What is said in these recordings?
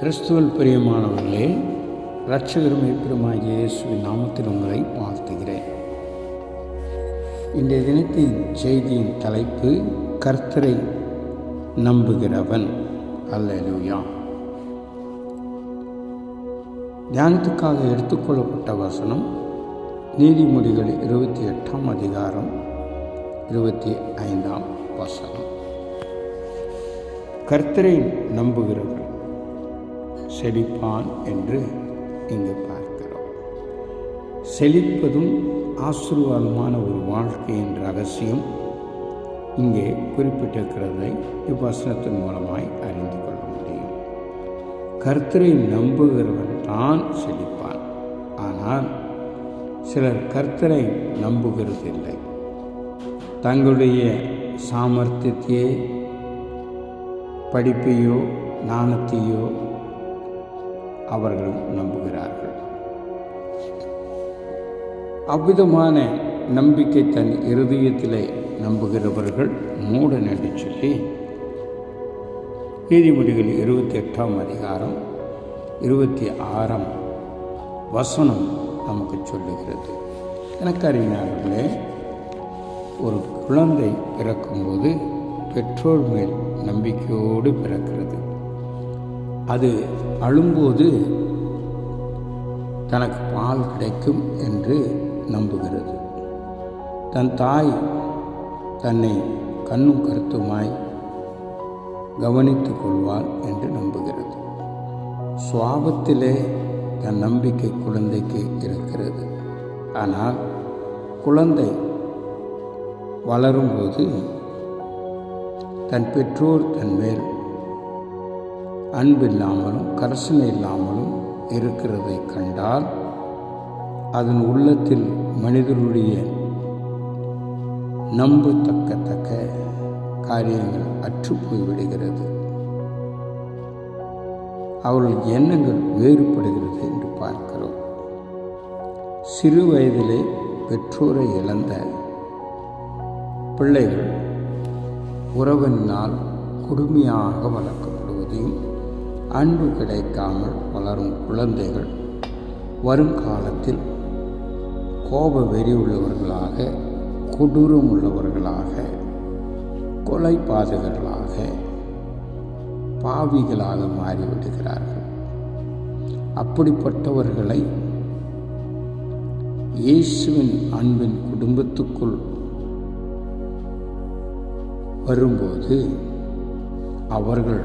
கிறிஸ்துவல் பிரியமானவர்களே இரட்சகரும் பெருமாகிய இயேசுவின் நாமத்தில் உங்களை வாழ்த்துகிறேன். இன்றைய தினத்தின் செய்தியின் தலைப்பு கர்த்தரை நம்புகிறவன். அல்லேலூயா. தியானத்துக்காக எடுத்துக்கொள்ளப்பட்ட வசனம் நீதிமொழிகள் இருபத்தி எட்டாம் அதிகாரம் இருபத்தி ஐந்தாம் வசனம். கர்த்தரை நம்புகிறவன். செழிப்பான் என்று இங்கு பார்க்கிறோம். செழிப்பதும் ஆசீர்வாதமான ஒரு வாழ்க்கையின் ரகசியம் இங்கே குறிப்பிட்டிருக்கிறதை இவ்வசனத்தின் மூலமாய் அறிந்து கொள்ள முடியும். கர்த்தரை நம்புகிறவன் தான் செழிப்பான். ஆனால் சிலர் கர்த்தரை நம்புகிறதில்லை. தங்களுடைய சாமர்த்தியத்தையே படிப்பையோ நாணத்தையோ அவர்களும் நம்புகிறார்கள். அவ்விதமான நம்பிக்கை தன் இருதயத்திலே நம்புகிறவர்கள் மூடன் என்று சொல்லி நீதிமொழிகள் இருபத்தி எட்டாம் அதிகாரம் இருபத்தி ஆறாம் வசனம் நமக்கு சொல்லுகிறது. எனக்கு அறிஞர்களே ஒரு குழந்தை பிறக்கும்போது பெற்றோர் மேல் நம்பிக்கையோடு பிறக்கிறது. அது அழும்போது தனக்கு பால் கிடைக்கும் என்று நம்புகிறது. தன் தாய் தன்னை கண்ணும் கருத்துமாய் கவனித்துக் கொள்வாள் என்று நம்புகிறது. சுவாபத்திலே தன் நம்பிக்கை குழந்தைக்கு இருக்கிறது. ஆனால் குழந்தை வளரும்போது தன் பெற்றோர் தன் மேல் அன்பில்லாமலும் கரசனை இல்லாமலும் இருக்கிறதை கண்டால் அதன் உள்ளத்தில் மனிதனுடைய நம்பத்தக்கத்தக்க காரியங்கள் அற்றுப்போய் விடுகிறது அவர்கள் எண்ணங்கள் வேறுபடுகிறது என்று பார்க்கிறோம். சிறு வயதிலே பெற்றோரை இழந்த பிள்ளைகள் உறவினால் கொடுமையாக வளர்க்கப்படுவதையும் அன்பு கிடைக்காமல் வளரும் குழந்தைகள் வருங்காலத்தில் கோப வெறி உள்ளவர்களாக கொடூரம் உள்ளவர்களாக கொலை பாதகர்களாக பாவிகளாக மாறிவிடுகிறார்கள் அப்படிப்பட்டவர்களை இயேசுவின் அன்பின் குடும்பத்துக்குள் வரும்போது அவர்கள்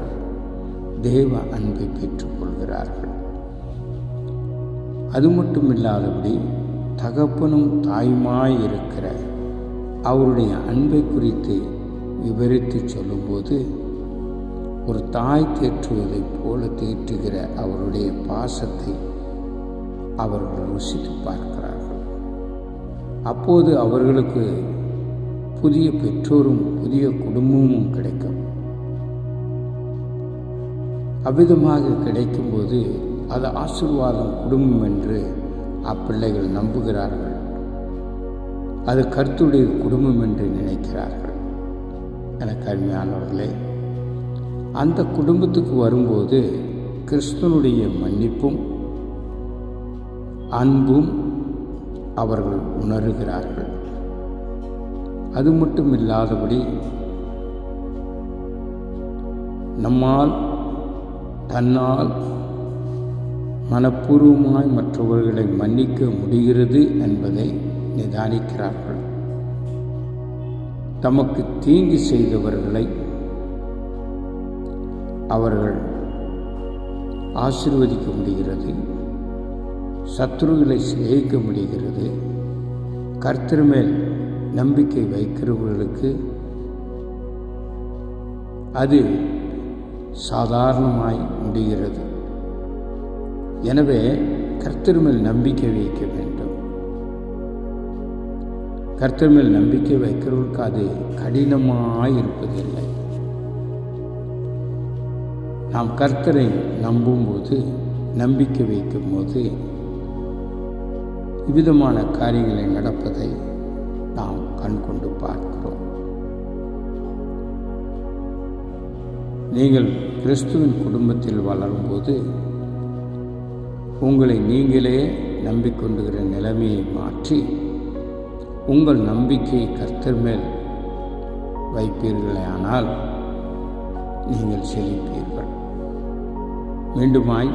தேவ அன்பை பெற்றுக்கொள்கிறார்கள். அது மட்டுமில்லாதபடி தகப்பனும் தாயுமாய் இருக்கிற அவருடைய அன்பை குறித்து விவரித்து சொல்லும்போது ஒரு தாய் தேற்றுவதைப் போல தேற்றுகிற அவருடைய பாசத்தை அவர்கள் ருசித்து பார்க்கிறார்கள். அப்போது அவர்களுக்கு புதிய பெற்றோரும் புதிய குடும்பமும் கிடைக்கும். அவ்விதமாக கிடைக்கும்போது அது ஆசிர்வாதம் குடும்பம் என்று அப்பிள்ளைகள் நம்புகிறார்கள். அது கருத்துடைய குடும்பம் என்று நினைக்கிறார்கள். எனக்கு அருமையானவர்களே அந்த குடும்பத்துக்கு வரும்போது கிறிஸ்தனுடைய மன்னிப்பும் அன்பும் அவர்கள் உணர்கிறார்கள். அது மட்டும் இல்லாதபடி நம்மால் தன்னால் மனப்பூர்வமாய் மற்றவர்களை மன்னிக்க முடிகிறது என்பதை நிதானிக்கிறார்கள். தமக்கு தீங்கு செய்தவர்களை அவர்கள் ஆசிர்வதிக்க முடிகிறது சத்ருகளை சிநேகிக்க முடிகிறது கர்த்தர் மேல் நம்பிக்கை வைக்கிறவர்களுக்கு அது சாதாரணமாய் முடிகிறது. எனவே கர்த்தர் மேல் நம்பிக்கை வைக்க வேண்டும். கர்த்தர் மேல் நம்பிக்கை வைக்கிறவர்களுக்கு அது கடினமாய் இருப்பதில்லை. நாம் கர்த்தரை நம்பும்போது நம்பிக்கை வைக்கும்போது விதமான காரியங்களை நடப்பதை நாம் கண்கொண்டு பார்க்கிறோம். நீங்கள் கிறிஸ்துவின் குடும்பத்தில் வளரும்போது உங்களை நீங்களே நம்பிக்கொண்டுகிற நிலைமையை மாற்றி உங்கள் நம்பிக்கையை கர்த்தர் மேல் வைப்பீர்களேயானால் நீங்கள் செழிப்பீர்கள். மீண்டுமாய்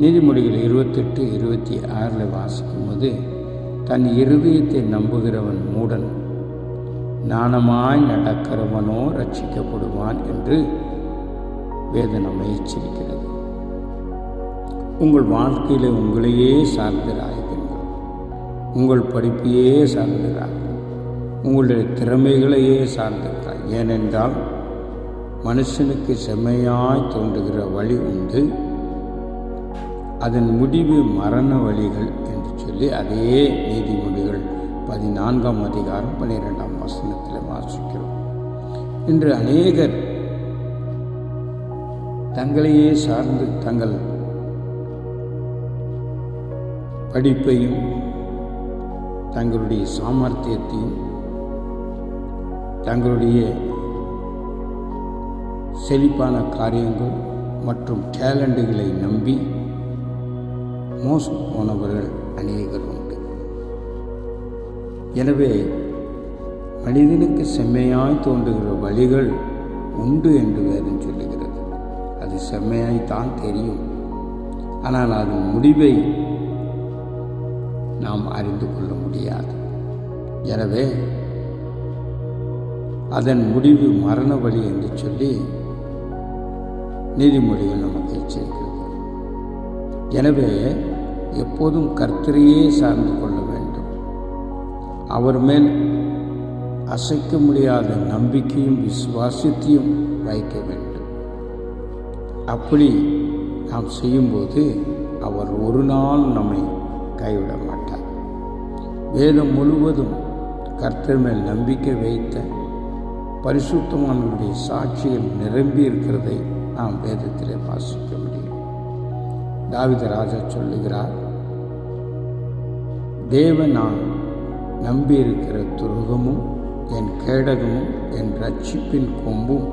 நீதிமொழிகள் இருபத்தெட்டு இருபத்தி ஆறில் வாசிக்கும்போது தன் இருதயத்தை நம்புகிறவன் மூடன் நாணமாய் நடக்கிறவனோ ரட்சிக்கப்படுவான் என்று வேதனம் எச்சரிக்கிறது. உங்கள் வாழ்க்கையில் உங்களையே சார்ந்திராயிருங்கள் உங்கள் படிப்பையே சார்ந்திரார்கள் உங்களுடைய திறமைகளையே சார்ந்திருக்கிறார் ஏனென்றால் மனுஷனுக்கு செம்மையாய் தோன்றுகிற வழி உண்டு. அதன் முடிவு மரண வழிகள் என்று சொல்லி அதே நீதிமன்றம் பதினான்காம் அதிகாரம் பன்னிரெண்டாம் வசனத்தில் வாசிக்கிறோம். இன்று அநேகர் தங்களையே சார்ந்து தங்கள் படிப்பையும் தங்களுடைய சாமர்த்தியத்தையும் தங்களுடைய செழிப்பான காரியங்கள் மற்றும் டேலண்டுகளை நம்பி மோசம் போனவர்கள் அநேகரும். எனவே மனிதனுக்கு செம்மையாய் தோன்றுகிற வழிகள் உண்டு என்று வேதம் சொல்லுகிறது. அது செம்மையாய்த்தான் தெரியும். ஆனால் அதன் முடிவை நாம் அறிந்து கொள்ள முடியாது. எனவே அதன் முடிவு மரண வழி என்று சொல்லி நீதிமொழிகள் நமக்கு எச்சரிக்கிறது. எனவே எப்போதும் கர்த்தரையே சார்ந்து கொள்ள வேண்டும். அவர் மேல் அசைக்க முடியாத நம்பிக்கையும் விசுவாசத்தையும் வைக்க வேண்டும். அப்படி நாம் செய்யும்போது அவர் ஒரு நாள் நம்மை கைவிட மாட்டார். வேதம் முழுவதும் கர்த்தர் மேல் நம்பிக்கை வைத்த பரிசுத்தமானவருடைய சாட்சிகள் நிரம்பி இருக்கிறதை நாம் வேதத்திலே வாசிக்க முடியும். தாவித ராஜா சொல்லுகிறார் தேவன் நான் நம்பியிருக்கிற துருகமும் என் கேடகமும் என் ரட்சிப்பின் கொம்பும்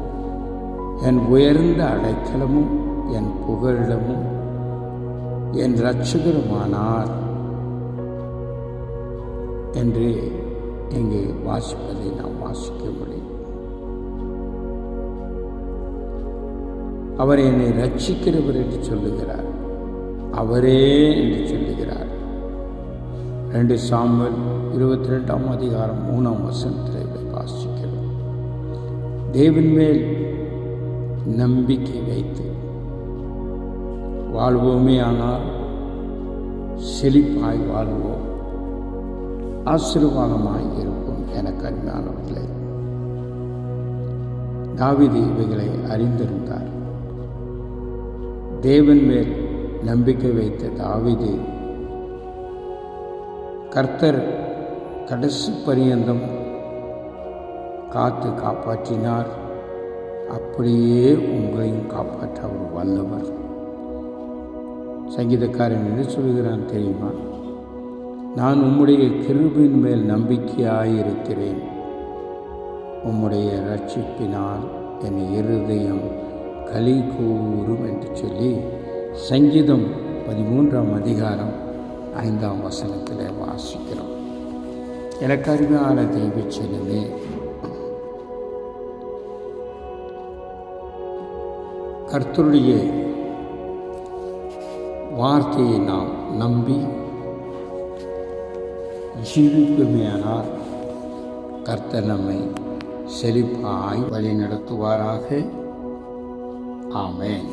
என் உயர்ந்த அடைக்கலமும் என் புகழிடமும் என் இரட்சகருமானார் என்று இங்கு வாசிப்பதை நாம் வாசிக்க முடியும். அவர் என்னை ரட்சிக்கிறவர் என்று சொல்லுகிறார். அவரே என்று சொல்லுகிறார். ரெண்டு சாம்பல் இருபத்தி ரெண்டாம் அதிகாரம் மூணாம் வசனத்தில் இதை வாசிக்கிறோம். தேவன் மேல் நம்பிக்கை வைத்து வாழ்வோமே ஆனால் செழிப்பாய் வாழ்வோம். ஆசீர்வாதமாய் இருக்கும் எனக்கு அருமையானவர்களே தாவிதி இவைகளை அறிந்திருந்தார். தேவன் மேல் நம்பிக்கை வைத்த தாவிதி கர்த்தர் கடைசி பரியந்தம் காத்து காப்பாற்றினார். அப்படியே உங்களையும் காப்பாற்ற அவர் வல்லவர். சங்கீதக்காரன் என்ன சொல்கிறான் தெரியுமா? நான் உம்முடைய கிருபின் மேல் நம்பிக்கையாயிருக்கிறேன். உம்முடைய ரட்சிப்பினால் என் இருதயம் களி கூறும் என்று சொல்லி சங்கீதம் பதிமூன்றாம் அதிகாரம் ஐந்தாம் வசனத்தில் வாசிக்கிறோம். எனக்கு அருமையான தெய்வ செல்லுமே கர்த்தருடைய வார்த்தையை நாம் நம்பி ஜீவிக்குமேயானால் கர்த்தர் நம்மை செழிப்பாய் வழி நடத்துவாராக ஆமேன்.